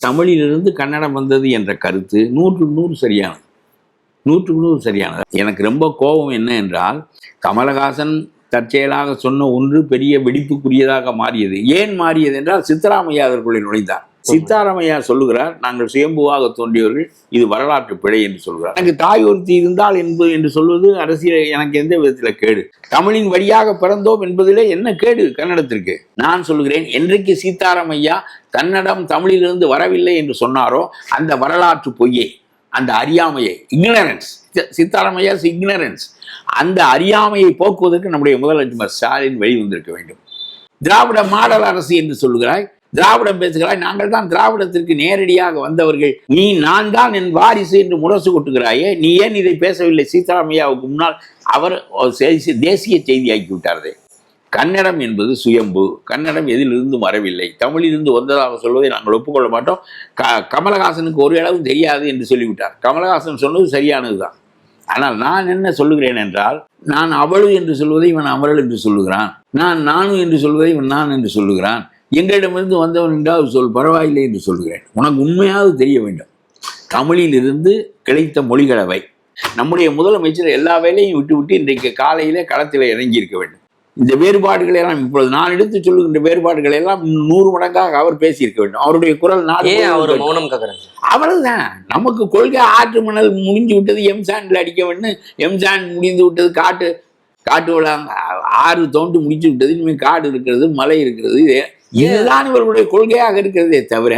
தமிழிலிருந்து கன்னடம் வந்தது என்ற கருத்து நூற்றுக்கு நூறு சரியானது. நூற்றுக்கு நூறு சரியானது. எனக்கு ரொம்ப கோபம் என்ன என்றால் கமலஹாசன் தற்செயலாக சொன்ன ஒன்று பெரிய வெடிப்புக்குரியதாக மாறியது. ஏன் மாறியது என்றால் சித்தராமையா அதற்குள்ளே நுழைந்தார். சித்தாராமையா சொல்லுகிறார் நாங்கள் சுயம்புவாக தோன்றியவர்கள் இது வரலாற்று பிழை என்று சொல்கிறார். எனக்கு தாய் ஒருத்தி இருந்தால் என்பது என்று சொல்வது அரசியல் எனக்கு எந்த விதத்தில் கேடு? தமிழின் வழியாக பிறந்தோம் என்பதிலே என்ன கேடு கன்னடத்திற்கு? நான் சொல்கிறேன் என்றைக்கு சீதாராமையா தன்னடம் தமிழிலிருந்து வரவில்லை என்று சொன்னாரோ அந்த வரலாற்று பொய்யை அந்த அறியாமையை இக்னரன்ஸ் சித்தாராமையா இக்னரன்ஸ் அந்த அறியாமையை போக்குவதற்கு நம்முடைய முதலமைச்சர் ஸ்டாலின் வெளிவந்திருக்க வேண்டும். திராவிட மாடல் அரசு என்று சொல்லுகிறாய் திராவிடம் பேசுகிறாய் நாங்கள் தான் திராவிடத்திற்கு நேரடியாக வந்தவர்கள். நீ நான் தான் என் வாரிசு என்று முரசு கொட்டுகிறாயே நீ ஏன் இதை பேசவில்லை? சீதாராமையாவுக்கு முன்னால் அவர் செய்தி- தேசிய செய்தியாக்கி விட்டாரதே கன்னடம் என்பது சுயம்பு. கன்னடம் எதிலிருந்தும் வரவில்லை. தமிழிலிருந்து வந்ததாக சொல்வதை நாங்கள் ஒப்புக்கொள்ள மாட்டோம். க கமலஹாசனுக்கு ஒரு அளவு தெரியாது என்று சொல்லிவிட்டார். கமலஹாசன் சொன்னது சரியானதுதான். ஆனால் நான் என்ன சொல்லுகிறேன் என்றால் நான் அவளு என்று சொல்வதை இவன் அவள் என்று சொல்லுகிறான். நான் நானும் என்று சொல்வதை இவன் நான் என்று சொல்லுகிறான். எங்களிடமிருந்து வந்தவன் என்றால் சொல் பரவாயில்லை என்று சொல்கிறேன். உனக்கு உண்மையாவது தெரிய வேண்டும். தமிழிலிருந்து கிடைத்த மொழிகளவை. நம்முடைய முதலமைச்சர் எல்லா வேலையும் விட்டு விட்டு இன்றைக்கு காலையிலே களத்தில் இறங்கி இருக்க வேண்டும். இந்த வேறுபாடுகளை எல்லாம் இப்பொழுது நான் எடுத்து சொல்லுகின்ற வேறுபாடுகளை எல்லாம் நூறு மடங்காக அவர் பேசியிருக்க வேண்டும். அவருடைய குரல் நாடு ஏன் அவர் மௌனம் காக்குறாங்க அவ்வளவுதான். நமக்கு கொள்கை ஆற்று மணல் முடிஞ்சு விட்டது எம்சாண்டில் அடிக்க வேண்டும். எம்சாண்ட் முடிந்து விட்டது காட்டு காட்டு விழாங்க ஆறு தோண்டு முடிச்சு விட்டது இனிமேல் காடு இருக்கிறது மலை இருக்கிறது இது- இதுதான் இவர்களுடைய கொள்கையாக இருக்கிறதே தவிர